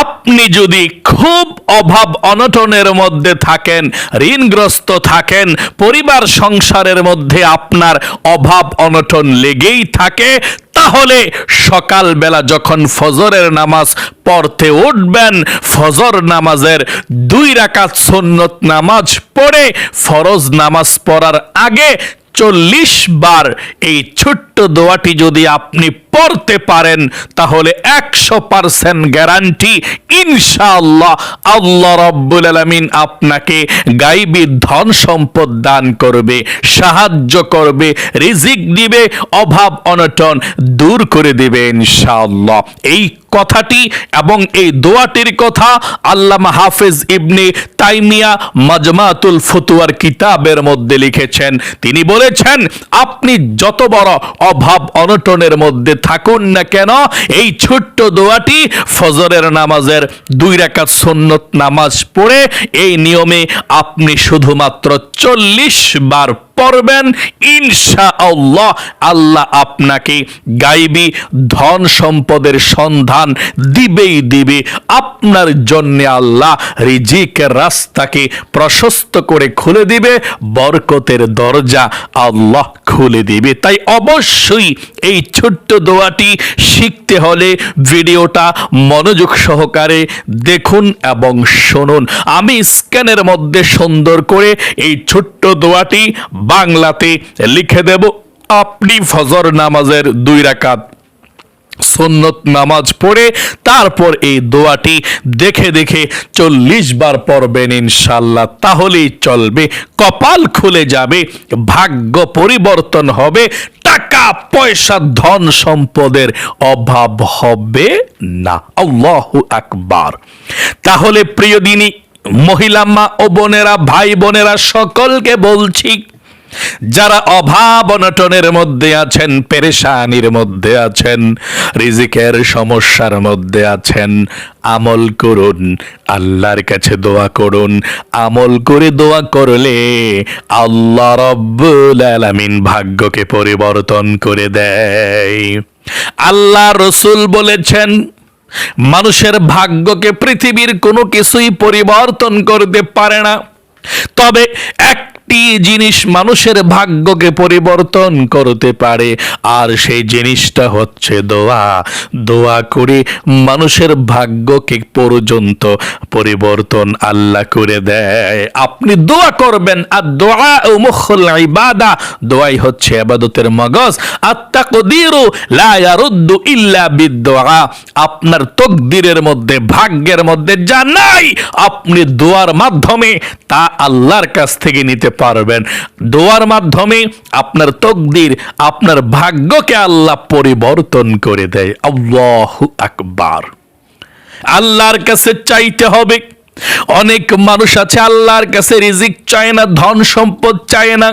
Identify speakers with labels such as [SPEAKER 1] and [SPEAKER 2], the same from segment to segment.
[SPEAKER 1] আপনি যদি খুব অভাব অনটনের মধ্যে থাকেন, ঋণগ্রস্ত থাকেন, পরিবার সংসারের মধ্যে আপনার অভাব অনটন লেগেই থাকে, তাহলে সকালবেলা যখন ফজরের নামাজ পড়তে উঠবেন, ফজর নামাজের দুই রাকাত সুন্নত নামাজ পড়ে ফরজ নামাজ পড়ার আগে চল্লিশ বার এই ছোট্ট দোয়াটি যদি আপনি পড়তে পারেন, তাহলে একশো পারসেন্ট গ্যারান্টি ইনশাআল্লাহ আল্লাহ রব্বুল আলমিন আপনাকে গাইবী ধন সম্পদ দান করবে, সাহায্য করবে, রিজিক দিবে, অভাব অনটন দূর করে দেবে ইনশাআল্লাহ। এই কথাটি এবং এই দোয়াটির কথা আল্লামা হাফেজ ইবনে তাইমিয়া মাজমাতুল ফতুয়ার কিতাবের মধ্যে লিখেছেন। তিনি বলেছেন, আপনি যত বড় অভাব অনটনের মধ্যে থাকুন না কেন? এই ছোট্ট দোয়াটি ফজরের নামাজের দুই রাকাত সুন্নত নামাজ পড়ে এই নিয়মে আপনি শুধুমাত্র চল্লিশ বার পড়বেন ইনশা আল্লাহ আল্লাহ আপনাকে গাইবি ধন সম্পদের সন্ধান দিবেই দিবে। আপনার জন্যে আল্লাহ রিজিকের রাস্তাকে প্রশস্ত করে খুলে দিবে, বরকতের দরজা আল্লাহ খুলে দিবে। তাই অবশ্যই এই ছোট্ট দোয়াটি শিখতে হলে ভিডিওটা মনোযোগ সহকারে দেখুন এবং শুনুন। আমি স্ক্যানের মধ্যে সুন্দর করে এই ছোট্ট দোয়াটি বাংলাতে লিখে দেব, আপনি ফজর নামাজের দুই রাকাত সুন্নত নামাজ পড়ে, তারপর এই দোয়াটি দেখে দেখে চল্লিশ বার পড়বেন ইনশাল্লাহ তাহলেই চলবে, কপাল খুলে যাবে, ভাগ্য পরিবর্তন হবে, টাকা, পয়সা, ধন সম্পদের অভাব হবে না। আল্লাহু আকবার। তাহলে প্রিয় দিনী, মহিলা মা ও বোনেরা, ভাই বোনেরা, সকলকে বলছি যারা অভাব অনটনের মধ্যে আছেন, পেরেশানির মধ্যে আছেন, রিজিকের সমস্যার মধ্যে আছেন, আমল করুন, আল্লাহর কাছে দোয়া করুন। আমল করে দোয়া করলে আল্লাহ রব্বুল আলামিন ভাগ্যকে পরিবর্তন করে দেয়। আল্লাহ রসুল বলেছেন, মানুষের ভাগ্যকে পৃথিবীর কোনো কিছুই পরিবর্তন করতে পারে না। তবে একটি জিনিস মানুষের ভাগ্যকে পরিবর্তন করতে পারে, আর সেই জিনিসটা হচ্ছে দোয়া। দোয়া করে মানুষের ভাগ্যকে পর্যন্ত পরিবর্তন আল্লাহ করে দেয়। আপনি দোয়া করবেন আর দোয়া ও মুখল ইবাদা। দোয়াই হচ্ছে আবাদতের মগজ। আত্মাকদিরু লা ইয়ারুদ্দু ইল্লা বিদোয়া আপনার তকদিরের মধ্যে, ভাগ্যের মধ্যে যা নাই, আপনি দোয়ার মাধ্যমে তা আল্লাহর কাছ থেকে নিতে পারবেন। দোয়ার মাধ্যমে আপনার তকদির, আপনার ভাগ্যকে আল্লাহ পরিবর্তন করে দেয়। আল্লাহ আকবার। আল্লাহর কাছে চাইতে হবে। অনেক মানুষ আছে আল্লাহর কাছে রিজিক চায় না, ধন সম্পদ চায় না।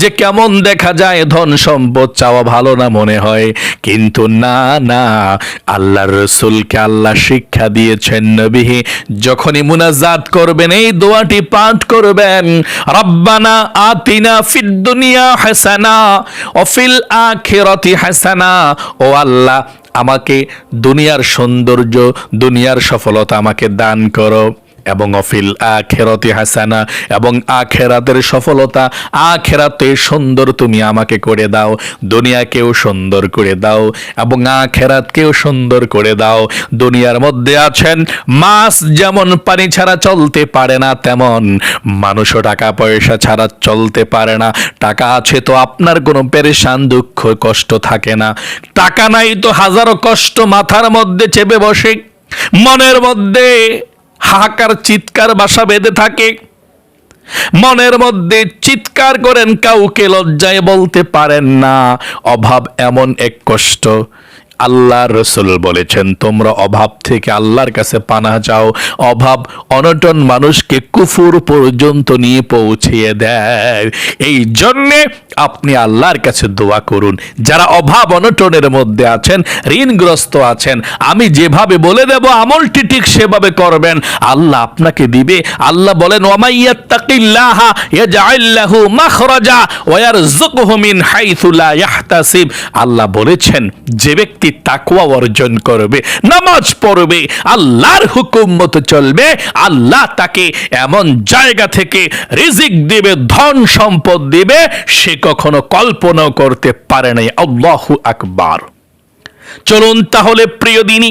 [SPEAKER 1] যে কেমন দেখা যায় ধন সম্পদ চাওয়া ভালো না মনে হয়। কিন্তু না না, আল্লাহর রসুলকে আল্লাহ শিক্ষা দিয়েছেন নবী যখনই মুনাজাত করবেন, এই দোয়াটি পাঠ করবেন, রব্বানা আতিনা ফিদ দুনিয়া হাসানা অফিল ফিল আখিরাতি হাসানা। ও আল্লাহ, আমাকে দুনিয়ার সৌন্দর্য, দুনিয়ার সফলতা আমাকে দান করো। এবং অফিল আখেরাতে হাসানা এবং আখেরাতের সফলতা, আখেরাতে সুন্দর তুমি আমাকে করে দাও, দুনিয়াকেও সুন্দর করে দাও এবং আখেরাতকেও সুন্দর করে দাও। দুনিয়ার মধ্যে আছেন মাছ, যেমন পানি ছাড়া চলতে পারে না, তেমন মানুষও টাকা পয়সা ছাড়া চলতে পারে না। টাকা আছে তো আপনার, কোনো পেরেশান, দুঃখ, কষ্ট থাকে না। টাকা নাই তো হাজারো কষ্ট মাথার মধ্যে চেপে বসে, মনের মধ্যে হাহাকার, চিৎকার, বাসা বেঁধে থাকে। মনের মধ্যে চিৎকার করেন, কাউকে লজ্জায় বলতে পারেন না। অভাব এমন এক কষ্ট। আল্লাহ রসুল বলেছেন, তোমরা অভাব থেকে আল্লাহর কাছে পানা চাও। অভাব অনটন মানুষকে কুফুর পর্যন্ত নিয়ে পৌঁছিয়ে দেয়। এই জন্যে আপনি আল্লাহর কাছে দোয়া করুন। যারা অভাব অনটনের মধ্যে আছেন, ঋণগ্রস্ত আছেন, আমি যেভাবে বলে দেব, আমলটি ঠিক সেভাবে করবেন। আল্লাহ আপনাকে দিবে। আল্লাহ বলেন আল্লাহ বলেছেন, যে ব্যক্তি ব্যক্তি তাকুয়া অর্জন করবে, নামাজ পড়বে, আল্লাহর হুকুম মতো চলবে, আল্লাহ তাকে এমন জায়গা থেকে রিজিক দিবে, ধন সম্পদ দিবে, সে কখনো কল্পনাও করতে পারে নাই। আল্লাহু আকবার। চলুন তাহলে প্রিয় দিনী,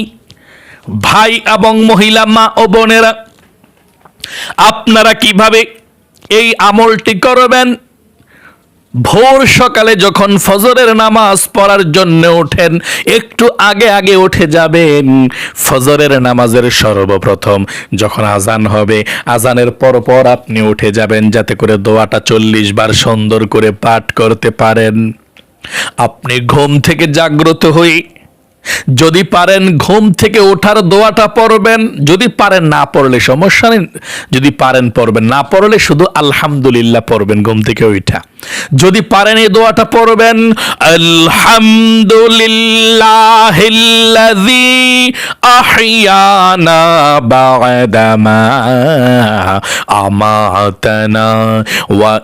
[SPEAKER 1] ভাই এবং মহিলা, মা ও বোনেরা, আপনারা কীভাবে এই আমলটি করবেন? ভোর সকালে যখন ফজরের নামাজ পড়ার জন্য ওঠেন, একটু আগে আগে উঠে যাবেন। ফজরের নামাজের সর্বপ্রথম যখন আজান হবে, আজানের পর পর আপনি উঠে যাবেন যাতে করে দোয়াটা চল্লিশ বার সুন্দর করে পাঠ করতে পারেন। আপনি ঘুম থেকে জাগ্রত হয়ে যদি পারেন ঘুম থেকে ওঠার দোয়াটা পড়বেন, যদি পারেন না পড়লে সমস্যা নেই, যদি পারেন পড়বেন, না পড়লে শুধু আলহামদুলিল্লাহ পড়বেন ঘুম থেকে ওইটা যদি পারেন এই দোয়াটা পড়বেন আহইয়ানা বা'দামা আমাতানা ওয়া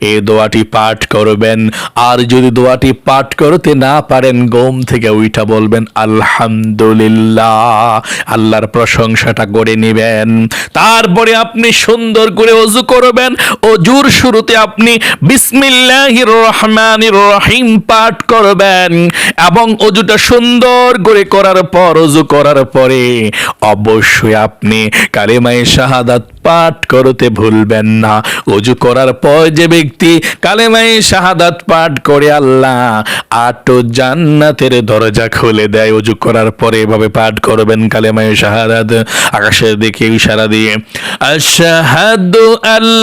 [SPEAKER 1] এই দোয়াটি পাঠ করবেন। আর যদি দোয়াটি পাঠ করতে না পারেন গোম থেকে উইটা বলবেন, আলহামদুলিল্লাহ। আল্লাহর প্রশংসাটা করে নেবেন। তারপরে আপনি সুন্দর করে অজু করবেন। অজুর শুরুতে আপনি বিসমিল্লাহির রহমানির রহিম পাঠ করবেন এবং অজুটা সুন্দর করে করার পর অজু করার পরে অবশ্যই আপনি কালেমায়ে শাহাদাত পাঠ করতে ভুলবেন না। অজু করার পর যে ব্যক্তি কালেমায়ে শাহাদাত পাঠ করে আল্লাহ আটো জান্নাতের দরজা খুলে দেয়। অজু করার পরে এভাবে পাঠ করবেন কালেমায়ে শাহাদাত। আকাশের দিকে ইশারা দিয়ে, আশহাদু আল্লাহ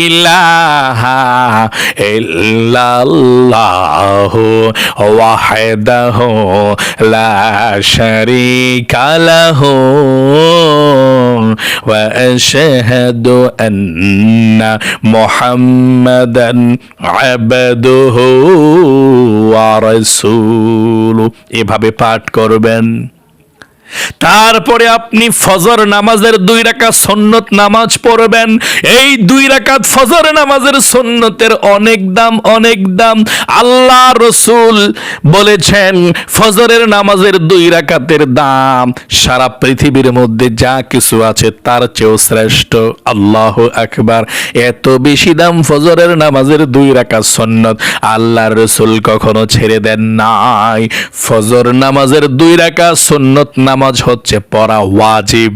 [SPEAKER 1] ইলাহা ইল্লাল্লাহু ওয়াহদাহু লা শারীকা লাহু আন্না মুহাম্মাদান আবদুহু ওয়া রাসূলু এভাবে পাঠ করবেন। তারপরে আপনি ফজর নামাজের দুই রাকাত সন্নত নামাজ পড়বেন। এই দুই রাকাত ফজর নামাজের সন্নতের অনেক দাম অনেক দাম। আল্লাহ রসুল বলেছেন, ফজরের নামাজের দুই রাকাতের দাম সারা পৃথিবীর মধ্যে যা কিছু আছে তার চেয়েও শ্রেষ্ঠ। আল্লাহ আকবার। এত বেশি দাম ফজরের নামাজের দুই রাকাত সন্নত আল্লাহ রসুল কখনো ছেড়ে দেন নাই। ফজর নামাজের দুই রাকাত সন্নত নামাজ হচ্ছে পড়া ওয়াজিব।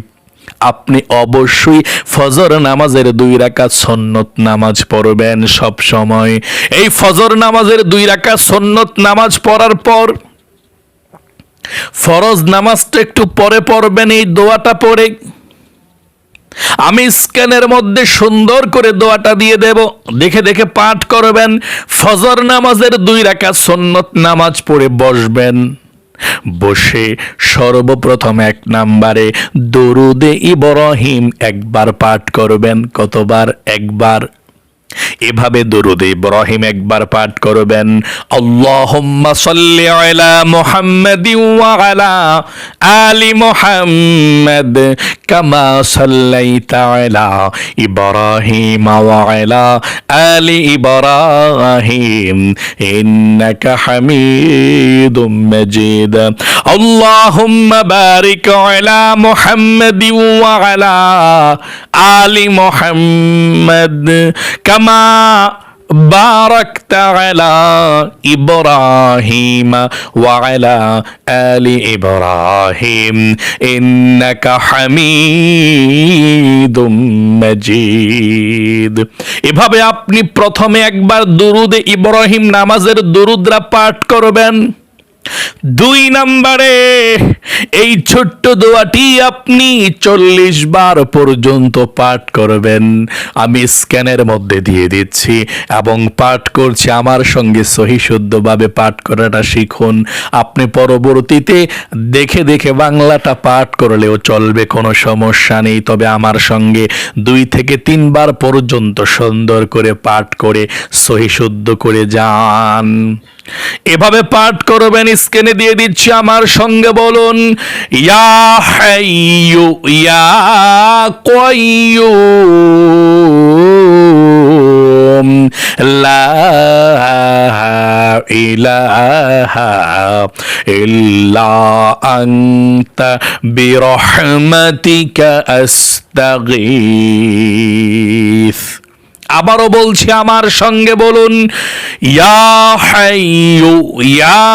[SPEAKER 1] আপনি অবশ্যই ফজর নামাজের দুই রাকাত সন্নত নামাজ পড়বেন সব সময়। এই ফজর নামাজের দুই রাকাত সন্নত নামাজ পড়ার পর ফরজ নামাজটা একটু পরে পড়বেন, এই দোয়াটা পড়ে। আমি স্ক্যানের মধ্যে সুন্দর করে দোয়াটা দিয়ে দেব। দেখে দেখে পাঠ করবেন। ফজর নামাজের দুই রাকাত সন্নত নামাজ পড়ে বসবেন। বসে সর্বপ্রথম এক নাম্বারে দরুদে ইব্রাহিম একবার পাঠ করবেন কতবার? একবার এভাবে দরুদে ইব্রাহিম একবার পাঠ করবেন। আল্লাহুম্মা সাল্লি আলা মুহাম্মাদি ওয়া আলা আলি মুহাম্মাদ কামা সাল্লাইতা আলা ইব্রাহিম ওয়া আলা আলি ইব্রাহিম। ইন্নাকা হামিদুম মাজিদ। আল্লাহুম্মা বারিক আলা মুহাম্মাদি ওয়া আলা আলি মুহাম্মাদ কামা باركت على إبراهيم وعلى آل إبراهيم إنك حميد مجيد এভাবে আপনি প্রথমে একবার দুরুদে ইব্রাহিম নামাজের দুরুদরা পাঠ করবেন দুই নম্বরে, এই ছোট্ট দোয়াটি আপনি চল্লিশ বার পর্যন্ত পাঠ করবেন। আমি স্ক্যানের মধ্যে দিয়ে দিচ্ছি এবং পাঠ করছি। আমার সঙ্গে সহি শুদ্ধভাবে পাঠ করাটা শিখুন। আপনি পরবর্তীতে দেখে দেখে বাংলাটা পাঠ করলেও চলবে, কোনো সমস্যা নেই। তবে আমার সঙ্গে দুই থেকে তিনবার পর্যন্ত সুন্দর করে পাঠ করে সহি শুদ্ধ করে যান। এভাবে পাঠ করবেন স্ক্রিনে দিয়ে দিচ্ছি আমার সঙ্গে বলুন ইয়া হাইয়ু ইয়া কয়ুম লা ইলাহা ইল্লা আবারও বলছি আমার সঙ্গে বলুন ইয়া হাইয়ু ইয়া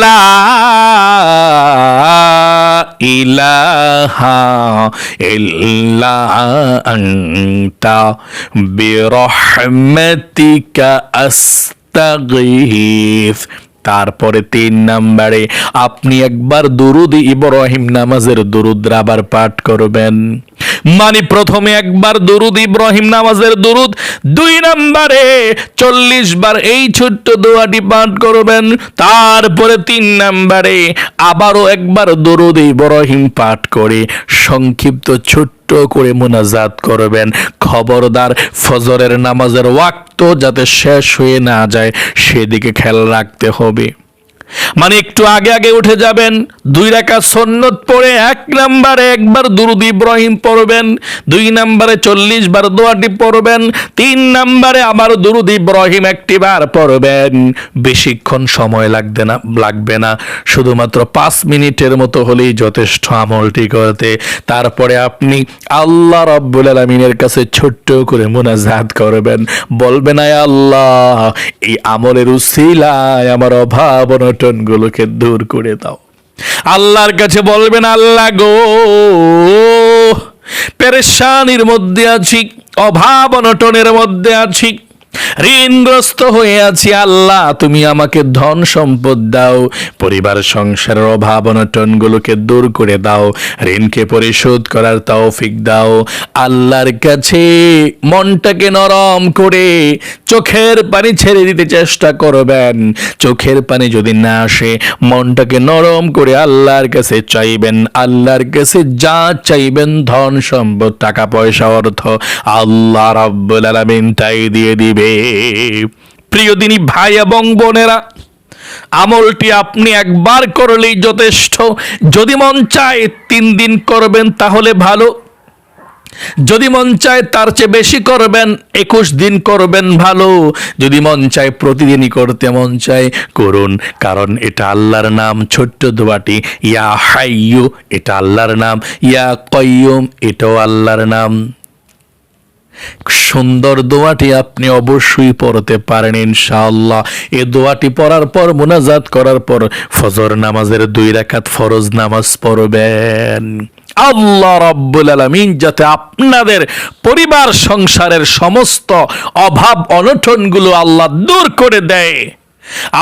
[SPEAKER 1] লা ইলাহা তারপরে তিন নাম্বারে আপনি একবার দুরুদ ইব্রাহিম নামাজের দুরুদ আবার পাঠ করবেন। মানে প্রথমে একবার দুরুদ ইব্রাহিম নামাজের দুরুদ, দুই নাম্বারে চল্লিশ বার এই ছোট্ট দোয়াটি পাঠ করবেন, তারপরে তিন নাম্বারে আবারও একবার দরুদ ইব্রাহিম পাঠ করে সংক্ষিপ্ত ছোট্ট করে মোনাজাত করবেন। খবরদার ফজরের নামাজের ওয়াক্ত যাতে শেষ হয়ে না যায়, সেদিকে খেয়াল রাখতে হবে। মানে একটু আগে আগে উঠে যাবেন, দুই রাখা সন্নত পড়ে এক নাম্বারে একবার দুরুদ ইব্রাহিম পড়বেন, দুই নাম্বারে চল্লিশ বার দোয়াটি পড়বেন, তিন নাম্বারে আবার দুরুদ ইব্রাহিম একটি বার পড়বেন। বেশিক্ষণ সময় লাগবে না লাগবে না। শুধুমাত্র পাঁচ মিনিটের মতো হলেই যথেষ্ট আমলটি করতে। তারপরে আপনি আল্লাহ রব্বুল আলমিনের কাছে ছোট্ট করে মোনাজাত করবেন। বলবেন, আয় আল্লাহ, এই আমলের উসিলায় আমার অভাব অনটন গুলোকে দূর করে দাও। আল্লাহর কাছে বলবেন, আল্লাহ গো, পেরেশানির মধ্যে আছি, অভাব অনটনের মধ্যে আছি ঋণগ্রস্ত হয়ে আছি, আল্লাহ, তুমি আমাকে ধন সম্পদ দাও, পরিবার, সংসারের অভাব অনটনগুলোকে দূর করে দাও, ঋণকে পরিশোধ করার তৌফিক দাও। আল্লাহর কাছে মনটাকে নরম করে চোখের পানি ছেড়ে দিতে চেষ্টা করবেন। চোখের পানি যদি না আসে, মনটাকে নরম করে আল্লাহর কাছে চাইবেন। আল্লাহর কাছে যা চাইবেন, ধন সম্পদ, টাকা পয়সা, অর্থ, আল্লাহ রাব্বুল আলামিন তাই দিয়ে দিবে। প্রিয় দিনী ভাই এবং বোনেরা, আমলটি আপনি একবার করলেই যথেষ্ট। যদি মন চায় তিন দিন করবেন তাহলে ভালো। যদি মন চায় তার চেয়ে বেশি করবেন, একুশ দিন করবেন ভালো। যদি মন চায় প্রতিদিনই করতে মন চায়, করুন। কারণ এটা আল্লাহর নাম, ছোট্ট দোয়াটি, ইয়া হাইয়ু এটা আল্লাহর নাম, ইয়া কয়ুম এটাও আল্লাহর নাম। সুন্দর দোয়াটি আপনি অবশ্যই পড়তে পারেন, ইনশাআল্লাহ। এ দোয়াটি পড়ার পর, মোনাজাত করার পর ফজর নামাজের দুই রাকাত ফরজ নামাজ পড়বেন। আল্লাহ রাব্বুল আলামিন যাতে আপনাদের পরিবার সংসারের সমস্ত অভাব, অনটনগুলো আল্লাহ দূর করে দেয়।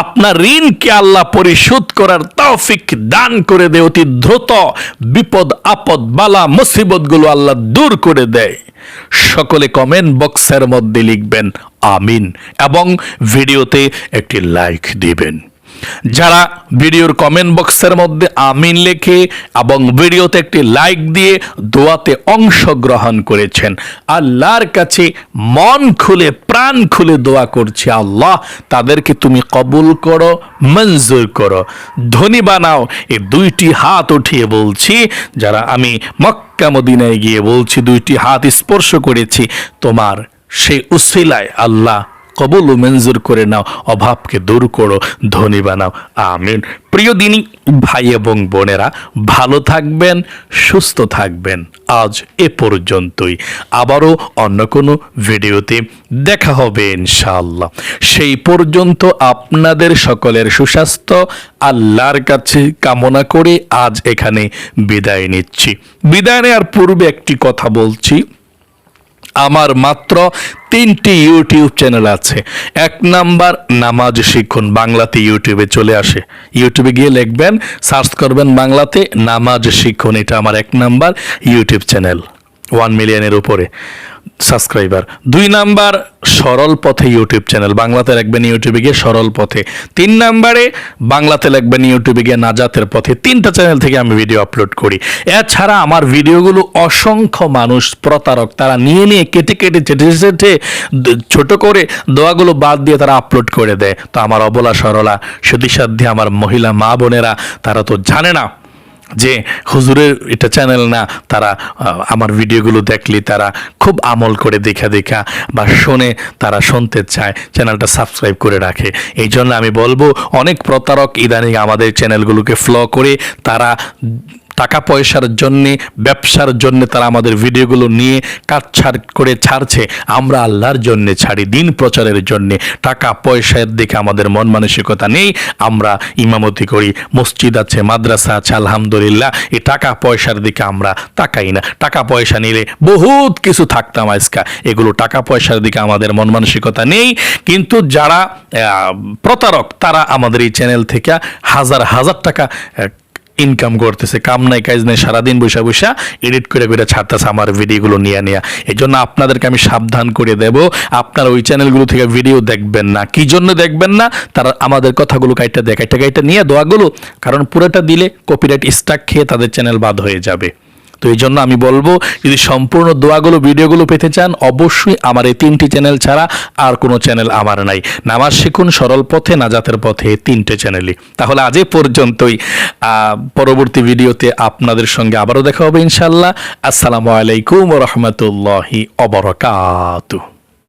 [SPEAKER 1] আপনার ঋণকে আল্লাহ পরিশোধ করার তৌফিক দান করে দেয়, অতি দ্রুত বিপদ, আপদ, বালা, মুসিবতগুলো আল্লাহ দূর করে দেয়। সকলে কমেন্ট বক্সের মধ্যে লিখবেন, আমিন, এবং ভিডিওতে একটি লাইক দিবেন। যারা ভিডিওর কমেন্ট বক্সের মধ্যে আমিন লেখে এবং ভিডিওতে একটি লাইক দিয়ে দোয়াতে অংশগ্রহণ করেছেন। আল্লাহর কাছে মন খুলে, প্রাণ খুলে দোয়া করছে, আল্লাহ, তাদেরকে তুমি কবুল করো, মঞ্জুর করো। ধনী বানাও এই দুইটি হাত উঠিয়ে বলছি, যারা আমি মক্কা মদিনায় গিয়ে বলছি, দুইটি হাত স্পর্শ করেছি, তোমার সেই উসিলায় আল্লাহ কবুল ও মঞ্জুর করে নাও, অভাবকে দূর করো, ধনী বানাও, আমিন। প্রিয় দিনী, ভাই এবং বোনেরা, ভালো থাকবেন, সুস্থ থাকবেন। আজ এ পর্যন্তই। আবারও অন্য কোনো ভিডিওতে দেখা হবে ইনশাআল্লাহ। সেই পর্যন্ত আপনাদের সকলের সুস্বাস্থ্য, আল্লাহর কাছে কামনা করে আজ এখানে বিদায় নিচ্ছি। বিদায় নেওয়ার পূর্বে একটি কথা বলছি। আমার মাত্র তিনটি ইউটিউব চ্যানেল আছে। এক নাম্বার নামাজ শিখুন, বাংলাতে ইউটিউবে চলে আসে। ইউটিউবে গিয়ে লিখবেন, সার্চ করবেন বাংলাতে নামাজ শিখুন, এটা আমার এক নাম্বার ইউটিউব চ্যানেল। ওয়ান মিলিয়নের উপরে সাবস্ক্রাইবার দুই নাম্বার, সরল পথে ইউটিউব চ্যানেল বাংলাতে লিখবেন ইউটিউবে গিয়ে সরল পথে। তিন নাম্বারে, বাংলাতে লিখবেন ইউটিউবে গিয়ে নাজাতের পথে। তিনটা চ্যানেল থেকে আমি ভিডিও আপলোড করি। এছাড়া আমার ভিডিওগুলো অসংখ্য মানুষ, প্রতারক, তারা নিয়ে নিয়ে কেটে কেটে, চেটে চেটে ছোট করে দোয়াগুলো বাদ দিয়ে তারা আপলোড করে দেয়। তো আমার অবলা সরলা, সুদিসাধ্যে আমার মহিলা মা বোনেরা, তারা তো জানে না। যে হুজুরের এটা চ্যানেল না, তারা আমার ভিডিওগুলো দেখলে তারা খুব আমল করে দেখা দেখা বা শোনে তারা শুনতে চায় চ্যানেলটা সাবস্ক্রাইব করে রাখে। এই জন্য আমি বলব, অনেক প্রতারক ইদানিং আমাদের চ্যানেলগুলোকে ফ্ল করে, তারা টাকা পয়সার জন্যে, ব্যবসার জন্য তারা আমাদের ভিডিওগুলো নিয়ে কাটছাড় করে ছাড়ছে। আমরা আল্লাহর জন্যে ছাড়ি, দিন প্রচারের জন্যে। টাকা পয়সার দিকে আমাদের মন মানসিকতা নেই। আমরা ইমামতি করি, মসজিদ আছে, মাদ্রাসা আছে, আলহামদুলিল্লাহ। এই টাকা পয়সার দিকে আমরা তাকাই না। টাকা পয়সা নিলে বহুত কিছু থাকতাম আজকা। এগুলো টাকা পয়সার দিকে আমাদের মন মানসিকতা নেই। কিন্তু যারা প্রতারক, তারা আমাদের এই চ্যানেল থেকে হাজার হাজার টাকা ইনকাম করতেছে। কাম নাই, কাজ নাই, সারাদিন বৈশা বৈশা এডিট করে করে ছাড়তেছে আমার ভিডিওগুলো নিয়ে নেওয়া এই জন্য আপনাদেরকে আমি সাবধান করে দেব। আপনারা ওই চ্যানেলগুলো থেকে ভিডিও দেখবেন না। কি জন্য দেখবেন না? তারা আমাদের কথাগুলো কাইটা দেয় কাইটা কাইটা নিয়ে দোয়াগুলো, কারণ পুরোটা দিলে কপিরাইট স্টাক খেয়ে তাদের চ্যানেল বাদ হয়ে যাবে। তো এই জন্য আমি বলব, যদি সম্পূর্ণ দোয়াগুলো, ভিডিওগুলো পেতে চান, অবশ্যই আমার এই তিনটি চ্যানেল ছাড়া আর কোনো চ্যানেল আমার নাই। নামাজ শিখুন সরল পথে, নাজাতের পথে তিনটে চ্যানেলই। তাহলে আজ পর্যন্তই। পরবর্তী ভিডিওতে আপনাদের সঙ্গে আবারও দেখা হবে ইনশাল্লাহ আসসালামু আলাইকুম রহমতুল্লাহি অবরকাতু